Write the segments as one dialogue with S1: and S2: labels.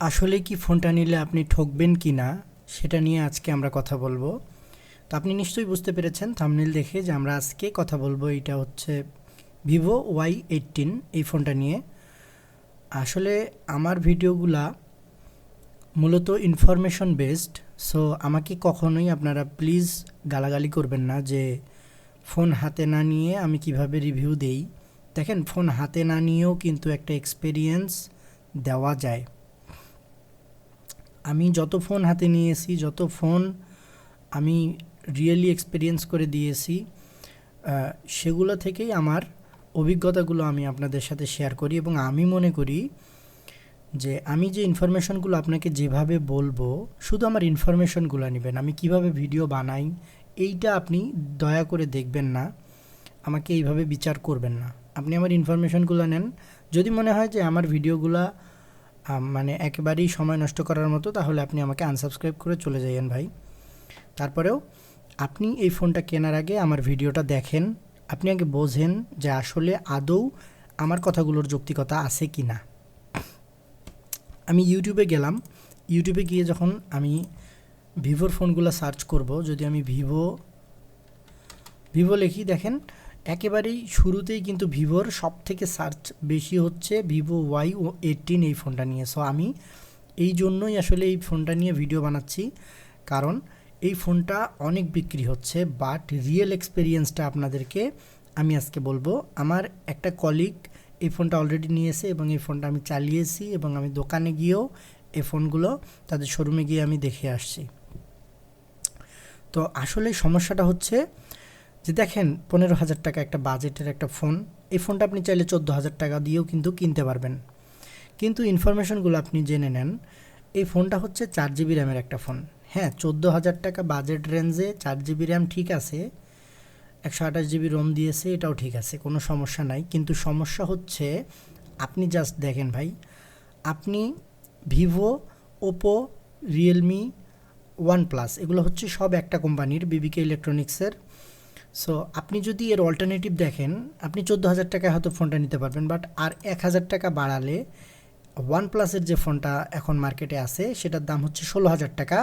S1: আসলে কি ফোনটা নিলে আপনি ঠকবেন কি না, সেটা নিয়ে আজকে আমরা কথা বলব। তো আপনি নিশ্চয়ই বুঝতে পেরেছেন থামনেল দেখে যে আমরা আজকে কথা বলব, এটা হচ্ছে ভিভো ওয়াই এইটিন এই ফোনটা নিয়ে। আসলে আমার ভিডিওগুলা মূলত ইনফরমেশন বেসড সো আমাকে কখনোই আপনারা প্লিজ গালাগালি করবেন না যে ফোন হাতে না নিয়ে আমি কীভাবে রিভিউ দেই। দেখেন, ফোন হাতে না নিয়েও কিন্তু একটা এক্সপেরিয়েন্স দেওয়া যায়। আমি যত ফোন হাতে নিয়েছি, যত ফোন আমি রিয়েলি এক্সপিরিয়েন্স করে দিয়েছি সেগুলো থেকেই আমার অভিজ্ঞতাগুলো আমি আপনাদের সাথে শেয়ার করি এবং আমি মনে করি যে আমি যে ইনফরমেশনগুলো আপনাকে যেভাবে বলব, শুধু আমার ইনফরমেশনগুলো নেবেন। আমি কীভাবে ভিডিও বানাই, এইটা আপনি দয়া করে দেখবেন না। আমাকে এইভাবে বিচার করবেন না। আপনি আমার ইনফরমেশনগুলো নেন। যদি মনে হয় যে আমার ভিডিওগুলা মানে একেবারেই সময় নষ্ট করার মতো, তাহলে আপনি আমাকে আনসাবস্ক্রাইব করে চলে যাইয়েন ভাই। তারপরেও আপনি এই ফোনটা কেনার আগে আমার ভিডিওটা দেখেন, আপনি আগে বোঝেন যে আসলে আদৌ আমার কথাগুলোর যৌক্তিকতা আছে কি না। আমি ইউটিউবে গেলাম ইউটিউবে গিয়ে যখন আমি ভিভোর ফোনগুলো সার্চ করব, যদি আমি ভিভো ভিভো লিখি দেখেন একেবারেই শুরুতেই কিন্তু ভিভোর সব থেকে সার্চ বেশি হচ্ছে ভিভো ওয়াই ও এইটিন এই ফোনটা নিয়ে। সো আমি এই জন্যই আসলে এই ফোনটা নিয়ে ভিডিও বানাচ্ছি। কারণ এই ফোনটা অনেক বিক্রি হচ্ছে বাট রিয়েল এক্সপিরিয়েন্সটা আপনাদেরকে আমি আজকে বলব। আমার একটা কলিগ এই ফোনটা অলরেডি নিয়েছে এবং এই ফোনটা আমি চালিয়েছি এবং আমি দোকানে গিয়েও এই ফোনগুলো তাদের শোরুমে গিয়ে আমি দেখে আসছি। তো আসলে সমস্যাটা হচ্ছে যে দেখেন, পনেরো হাজার টাকা একটা বাজেটের একটা ফোন, এই ফোনটা আপনি চাইলে চোদ্দ হাজার টাকা দিয়েও কিন্তু কিনতে পারবেন। কিন্তু ইনফরমেশনগুলো আপনি জেনে নেন, এই ফোনটা হচ্ছে চার জিবি র্যামের একটা ফোন। হ্যাঁ চোদ্দ হাজার টাকা বাজেট রেঞ্জে চার জিবি র্যাম ঠিক আছে, একশো আঠাশ জিবি রোম দিয়েছে, এটাও ঠিক আছে, কোনো সমস্যা নাই। কিন্তু সমস্যা হচ্ছে, আপনি জাস্ট দেখেন ভাই, আপনি Vivo, Oppo, Realme OnePlus এগুলো হচ্ছে সব একটা কোম্পানির বিবিকে ইলেকট্রনিক্সের সো আপনি যদি এর অল্টারনেটিভ দেখেন, আপনি চোদ্দ হাজার টাকায় হয়তো ফোনটা নিতে পারবেন বাট আর এক হাজার টাকা বাড়ালে ওয়ান প্লাসের যে ফোনটা এখন মার্কেটে আছে, সেটার দাম হচ্ছে ষোলো হাজার টাকা।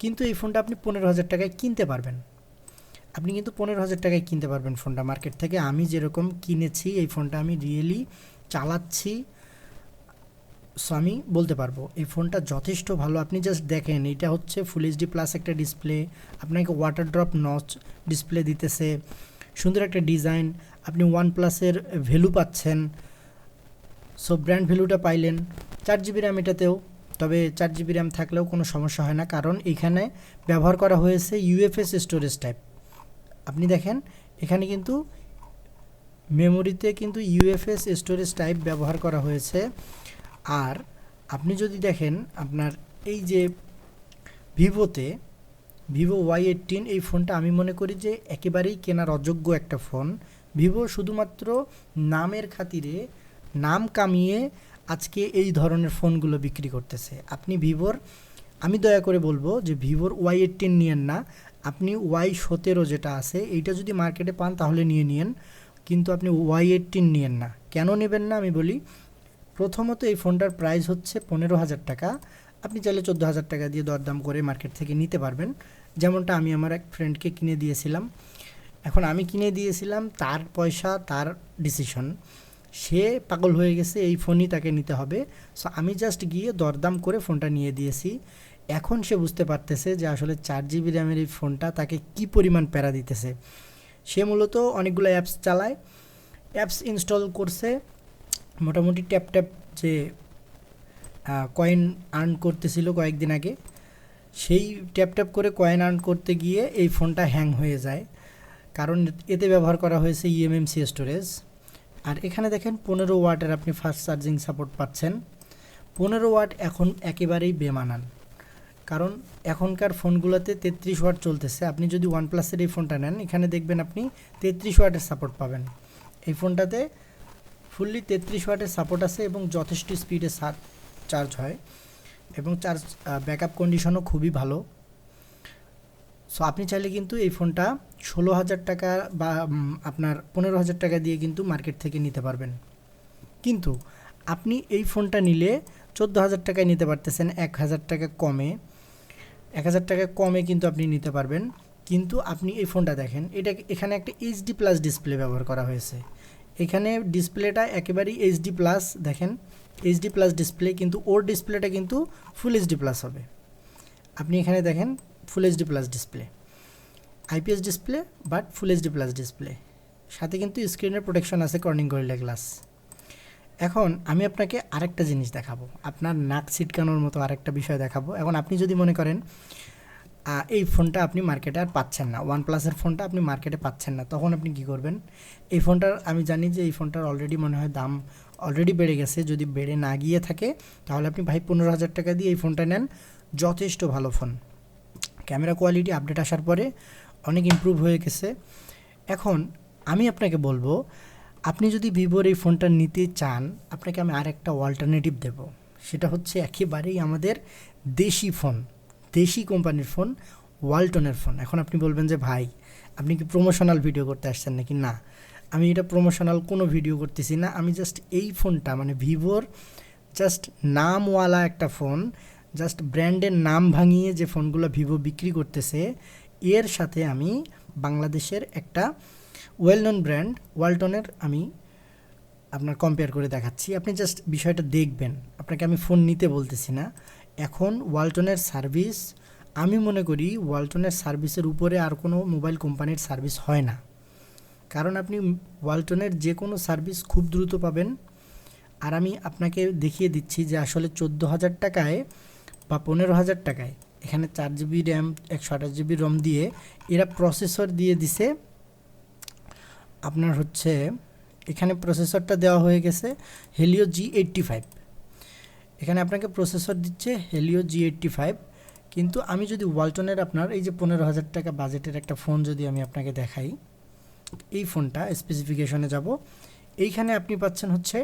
S1: কিন্তু এই ফোনটা আপনি পনেরো হাজার টাকায় কিনতে পারবেন। আপনি কিন্তু পনেরো হাজার টাকায় কিনতে পারবেন ফোনটা মার্কেট থেকে। আমি যেরকম কিনেছি, এই ফোনটা আমি রিয়েলি চালাচ্ছি সো আমি বলতে পারব, এই ফোনটা যথেষ্ট ভালো। আপনি জাস্ট দেখেন, এটা হচ্ছে ফুল এইচডি প্লাস একটা ডিসপ্লে আপনাকে ওয়াটার ড্রপ নচ ডিসপ্লে দিতেছে। সুন্দর একটা ডিজাইন আপনি ওয়ান প্লাসের ভ্যালু পাচ্ছেন। সো ব্র্যান্ড ভ্যালুটা পাইলেন। চার জিবি র্যাম এটাতেও, তবে চার জিবি র্যাম থাকলেও কোনো সমস্যা হয় না। কারণ এখানে ব্যবহার করা হয়েছে ইউএফএস স্টোরেজ টাইপ আপনি দেখেন, এখানে কিন্তু মেমোরিতে কিন্তু ইউএফএস স্টোরেজ টাইপ ব্যবহার করা হয়েছে। আর আপনি যদি দেখেন আপনার এই যে ভিভোতে, ভিভো ওয়াই এইটিন এই ফোনটা আমি মনে করি যে একেবারেই কেনার অযোগ্য একটা ফোন। ভিভো শুধুমাত্র নামের খাতিরে নাম কামিয়ে আজকে এই ধরনের ফোনগুলো বিক্রি করতেছে। আপনি ভিভোর, আমি দয়া করে বলব যে ভিভোর ওয়াই এইটিন নিয়েন না। আপনি ওয়াই সতেরো যেটা আছে, এইটা যদি মার্কেটে পান তাহলে নিয়ে নিন কিন্তু আপনি ওয়াই এইটিন নিয়েন না। কেন নেবেন না আমি বলি? প্রথমত এই ফোনটার প্রাইস হচ্ছে পনেরো হাজার টাকা। আপনি চাইলে চোদ্দ হাজার টাকা দিয়ে দরদাম করে মার্কেট থেকে নিতে পারবেন। যেমনটা আমি আমার এক ফ্রেন্ডকে কিনে দিয়েছিলাম। এখন আমি কিনে দিয়েছিলাম, তার পয়সা, তার ডিসিশন সে পাগল হয়ে গেছে, এই ফোনই তাকে নিতে হবে। সো আমি জাস্ট গিয়ে দরদাম করে ফোনটা নিয়ে দিয়েছি। এখন সে বুঝতে পারতেছে যে আসলে চার জিবি র্যামের এই ফোনটা তাকে কি পরিমাণ প্যারা দিতেছে। সে মূলত অনেকগুলো অ্যাপস চালায়। অ্যাপস ইনস্টল করছে। মোটামুটি ট্যাপ ট্যাপ যে কয়েন আর্ন করতেছিল কয়েকদিন আগে, সেই ট্যাপ ট্যাপ করে কয়েন আর্ন করতে গিয়ে এই ফোনটা হ্যাং হয়ে যায়। কারণ এতে ব্যবহার করা হয়েছে E ইএমএমসি স্টোরেজ আর এখানে দেখেন পনেরো ওয়াটের আপনি ফাস্ট চার্জিং সাপোর্ট পাচ্ছেন। পনেরো ওয়াট এখন একেবারেই বেমানান। কারণ এখনকার ফোনগুলোতে তেত্রিশ ওয়াট চলতেছে। আপনি যদি ওয়ান প্লাসের এই ফোনটা নেন, এখানে দেখবেন আপনি তেত্রিশ ওয়াটের সাপোর্ট পাবেন। এই ফোনটাতে ফুললি তেত্রিশ ওয়াটের সাপোর্ট আছে এবং যথেষ্ট স্পিডে চার্জ হয় এবং চার্জ ব্যাকআপ কন্ডিশনও খুবই ভালো। সো আপনি চাইলে কিন্তু এই ফোনটা ষোলো হাজার টাকা বা আপনার পনেরো হাজার টাকা দিয়ে কিন্তু মার্কেট থেকে নিতে পারবেন। কিন্তু আপনি এই ফোনটা নিলে চোদ্দ হাজার টাকায় নিতে পারতেছেন, এক হাজার টাকা কমে। এক হাজার টাকা কমে কিন্তু আপনি নিতে পারবেন। কিন্তু আপনি এই ফোনটা দেখেন এটা এখানে একটা এইচডি প্লাস ডিসপ্লে ব্যবহার করা হয়েছে। এখানে ডিসপ্লেটা একেবারেই এইচডি প্লাস দেখেন এইচডি প্লাস ডিসপ্লে কিন্তু ওর ডিসপ্লেটা কিন্তু ফুল এইচডি প্লাস হবে। আপনি এখানে দেখেন full HD plus display IPS display but full HD plus display সাথে কিন্তু স্ক্রিনের প্রোটেকশন আছে কর্নিং গরিলা গ্লাস এখন আমি আপনাকে আরেকটা জিনিস দেখাবো। আপনার নাক ছিটকানোর মতো আরেকটা বিষয় দেখাবো। এখন আপনি যদি মনে করেন এই ফোনটা আপনি মার্কেটে আর পাচ্ছেন না। ওয়ান প্লাসের ফোনটা আপনি মার্কেটে পাচ্ছেন না। তখন আপনি কি করবেন? এই ফোনটার, আমি জানি যে এই ফোনটার অলরেডি মনে হয় দাম অলরেডি বেড়ে গেছে। যদি বেড়ে না গিয়ে থাকে, তাহলে আপনি ভাই পনেরো হাজার টাকা দিয়ে এই ফোনটা নেন। যথেষ্ট ভালো ফোন। ক্যামেরা কোয়ালিটি আপডেট আসার পরে অনেক ইম্প্রুভ হয়ে গেছে। এখন আমি আপনাকে বলব, আপনি যদি ভিভোর এই ফোনটা নিতে চান, আপনাকে আমি আরেকটা অল্টারনেটিভ দেব। সেটা হচ্ছে একেবারেই আমাদের দেশি ফোন। দেশি কোম্পানির ফোন, ওয়ালটনের ফোন। এখন আপনি বলবেন যে, ভাই, আপনি কি প্রমোশনাল ভিডিও করতে আসছেন নাকি? না, আমি এটা প্রমোশনাল কোনো ভিডিও করতেছি না। আমি জাস্ট এই ফোনটা মানে ভিভোর জাস্ট নামওয়ালা একটা ফোন জাস্ট ব্র্যান্ডের নাম ভাঙিয়ে যে ফোনগুলো ভিভো বিক্রি করতেছে, এর সাথে আমি বাংলাদেশের একটা ওয়েল নন ব্র্যান্ড ওয়ালটনের আমি আপনার কম্পেয়ার করে দেখাচ্ছি। আপনি জাস্ট বিষয়টা দেখবেন। আপনাকে আমি ফোন নিতে বলতেছি না। এখন ওয়ালটনের সার্ভিস, আমি মনে করি ওয়ালটনের সার্ভিসের উপরে আর কোনো মোবাইল কোম্পানির সার্ভিস হয় না। কারণ আপনি ওয়ালটনের যে কোনো সার্ভিস খুব দ্রুত পাবেন। আর আমি আপনাকে দেখিয়ে দিচ্ছি যে আসলে চোদ্দ হাজার টাকায় বা পনেরো হাজার টাকায় এখানে চার জিবি র্যাম, একশো আঠাশ জিবি রম দিয়ে এরা প্রসেসর দিয়ে দিছে। আপনার হচ্ছে এখানে প্রসেসরটা দেওয়া হয়ে গেছে হেলিও জি এইট্টি ফাইভ এখানে আপনাকে প্রসেসর দিচ্ছে হেলিও জি এইট্টি ফাইভ কিন্তু আমি যদি ওয়ালটনের আপনার এই যে পনেরো হাজার টাকা বাজেটের একটা ফোন যদি আমি আপনাকে দেখাই, এই ফোনটা স্পেসিফিকেশনে যাব। এইখানে আপনি পাচ্ছেন হচ্ছে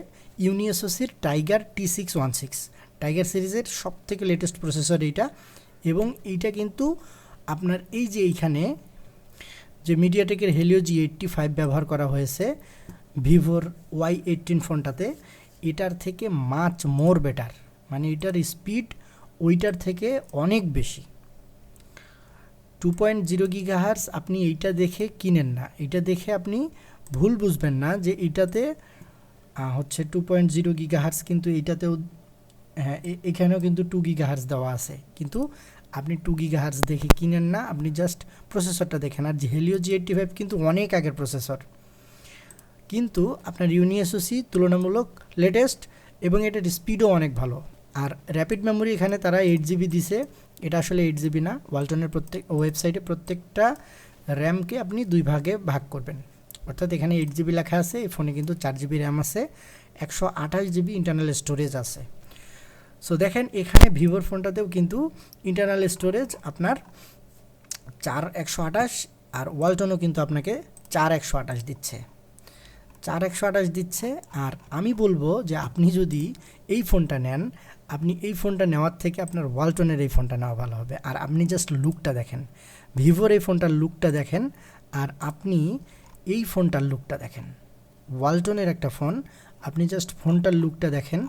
S1: ইউনিএসওসির Tiger T six one six Tiger সিরিজের সব থেকে লেটেস্ট প্রসেসর এইটা। এবং এইটা কিন্তু আপনার এই যে এইখানে যে মিডিয়াটেকের হেলিও জি এইট্টি ফাইভ ব্যবহার করা হয়েছে ভিভোর ওয়াই এইটিন ফোনটাতে এটার থেকে মাচ মোর বেটার মানে এটার স্পিড ওইটার থেকে অনেক বেশি। টু পয়েন্ট জিরো গিগাহার্স আপনি এইটা দেখে কিনেন না। এটা দেখে আপনি ভুল বুঝবেন না যে এটাতে হচ্ছে টু পয়েন্ট জিরো গিগাহার্স কিন্তু এইটাতেও হ্যাঁ এখানেও কিন্তু টু গিগাহার্স দেওয়া আছে। কিন্তু আপনি টু গিগাহার্স দেখে কিনেন না, আপনি জাস্ট প্রসেসরটা দেখেন। আর হেলিও জি এইট্টি ফাইভ কিন্তু অনেক আগের প্রসেসর কিন্তু আপনার ইউনিএসওসি তুলনামূলক লেটেস্ট এবং এটার স্পিডও অনেক ভালো। আর র্যাপিড মেমোরি এখানে তারা এইট জিবি দিছে। এটা আসলে এইট জিবি না। ওয়ালটনের প্রত্যেক ওয়েবসাইটে প্রত্যেকটা র্যামকে আপনি দুই ভাগে ভাগ করবেন। অর্থাৎ এখানে এইট জিবি লেখা আছে, এই ফোনে কিন্তু চার জিবি র্যাম আছে, একশো আঠাশ জিবি ইন্টারনাল স্টোরেজ আছে। সো দেখেন এখানে ভিভোর ফোনটাতেও কিন্তু ইন্টারনাল স্টোরেজ আপনার চার একশো আঠাশ আর ওয়ালটনও কিন্তু আপনাকে চার একশো আঠাশ দিচ্ছে। চার একশো আঠাশ দিচ্ছে। আর আমি বলব যে আপনি যদি এই ফোনটা নেন আপনি এই ফোনটা নেওয়ার থেকে আপনার ওয়ালটনের এই ফোনটা নেওয়া ভালো হবে। আর আপনি জাস্ট লুকটা দেখেন। ভিভোর এই ফোনটার লুকটা দেখেন আর আপনি এই ফোনটার লুকটা দেখেন। ওয়ালটনের একটা ফোন, আপনি জাস্ট ফোনটার লুকটা দেখেন।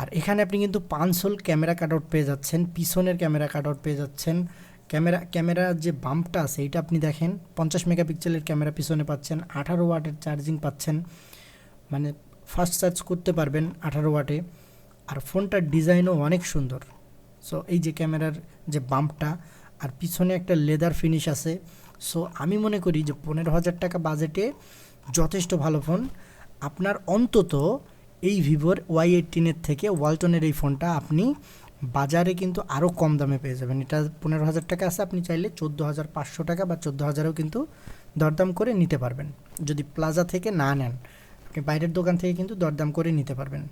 S1: আর এখানে আপনি কিন্তু পাঁচশোল ক্যামেরা কাট আউট পেয়ে যাচ্ছেন, পিছনের ক্যামেরা কাট আউট পেয়ে যাচ্ছেন। ক্যামেরা ক্যামেরার যে বাম্পটা আছে এটা আপনি দেখেন, পঞ্চাশ মেগাপিক্সেলের ক্যামেরা পিছনে পাচ্ছেন, আঠারো ওয়াটের চার্জিং পাচ্ছেন। মানে ফাস্ট চার্জ করতে পারবেন আঠারো ওয়াটে। আর ফোনটার ডিজাইনও অনেক সুন্দর। সো এই যে ক্যামেরার যে বাম্পটা আর পিছনে একটা লেদার ফিনিশ আছে। সো আমি মনে করি যে পনেরো হাজার টাকা বাজেটে যথেষ্ট ভালো ফোন। আপনার অন্তত এই ভিভোর ওয়াই এইটিনের থেকে ওয়ালটনের এই ফোনটা আপনি বাজারে কিন্তু আরও কম দামে পেয়ে যাবেন। এটা পনেরো হাজার টাকা আছে, আপনি চাইলে চোদ্দ হাজার পাঁচশো টাকা বা চোদ্দ হাজারেও কিন্তু দরদাম করে নিতে পারবেন। যদি প্লাজা থেকে না নেন, আপনি বাইরের দোকান থেকে কিন্তু দরদাম করে নিতে পারবেন।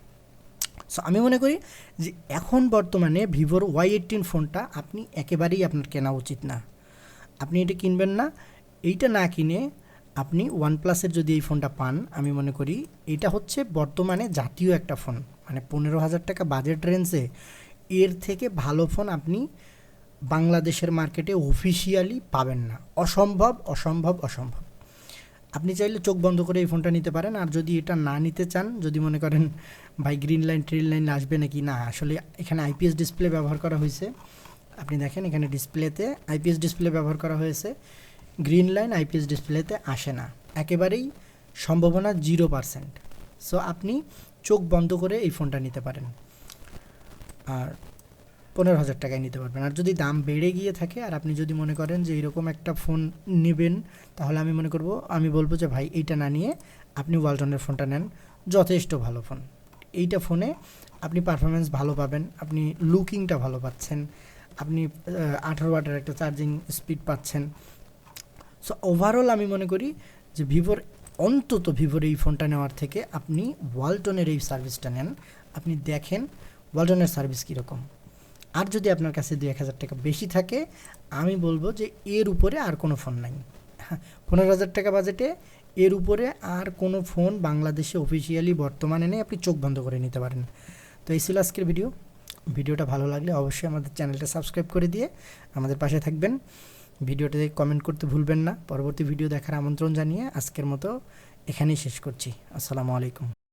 S1: সো আমি মনে করি যে এখন বর্তমানে ভিভোর ওয়াই এইটিন ফোনটা আপনি একেবারেই আপনার কেনা উচিত না। আপনি এটা কিনবেন না। এইটা না কিনে আপনি ওয়ানপ্লাসের যদি এই ফোনটা পান, আমি মনে করি এটা হচ্ছে বর্তমানে জাতীয় একটা ফোন। মানে পনেরো হাজার টাকা বাজেট রেঞ্জে এর থেকে ভালো ফোন আপনি বাংলাদেশের মার্কেটে অফিসিয়ালি পাবেন না। অসম্ভব অসম্ভব অসম্ভব। আপনি চাইলে চোখ বন্ধ করে এই ফোনটা নিতে পারেন, আর যদি এটা না নিতে চান, যদি মনে করেন, ভাই গ্রিন লাইন ট্রিল লাইন আসবে নাকি? না, আসলে এখানে আইপিএস ডিসপ্লে ব্যবহার করা হয়েছে। আপনি দেখেন, এখানে ডিসপ্লেতে আইপিএস ডিসপ্লে ব্যবহার করা হয়েছে। গ্রিন লাইন আইপিএস ডিসপ্লেতে আসে না। একেবারেই সম্ভাবনা জিরো পারসেন্ট সো আপনি চোখ বন্ধ করে এই ফোনটা নিতে পারেন। আর পনেরো হাজার টাকায় নিতে পারবেন। আর যদি দাম বেড়ে গিয়ে থাকে, আর আপনি যদি মনে করেন যে এরকম একটা ফোন নেবেন, তাহলে আমি মনে করব, আমি বলব যে ভাই, এইটা না নিয়ে আপনি ওয়ালটনের ফোনটা নেন। যথেষ্ট ভালো ফোন। এইটা ফোনে আপনি পারফরমেন্স ভালো পাবেন, আপনি লুকিংটা ভালো পাচ্ছেন, আপনি আঠারো ওয়াটের একটা চার্জিং স্পিড পাচ্ছেন। সো ওভারঅল আমি মনে করি যে ভিভোর, অন্তত ভিভোর এই ফোনটা নেওয়ার থেকে আপনি ওয়ালটনের এই সার্ভিসটা নেন। আপনি দেখেন ওয়ালটনের সার্ভিস কীরকম। আর যদি আপনার কাছে দু এক হাজার টাকা বেশি থাকে, আমি বলব যে এর উপরে আর কোনো ফোন নাই। পনেরো হাজার টাকা বাজেটে, এর উপরে আর কোনো ফোন বাংলাদেশে অফিসিয়ালি বর্তমানে নেই, আপনি চোখ বন্ধ করে নিতে পারেন। তো এই ছিল আজকের ভিডিও। ভিডিওটা ভালো লাগলে অবশ্যই আমাদের চ্যানেলটা সাবস্ক্রাইব করে দিয়ে আমাদের পাশে থাকবেন। ভিডিওটাতে কমেন্ট করতে ভুলবেন না। পরবর্তী ভিডিও দেখার আমন্ত্রণ জানিয়ে আজকের মতো এখানেই শেষ করছি। আসসালামু আলাইকুম।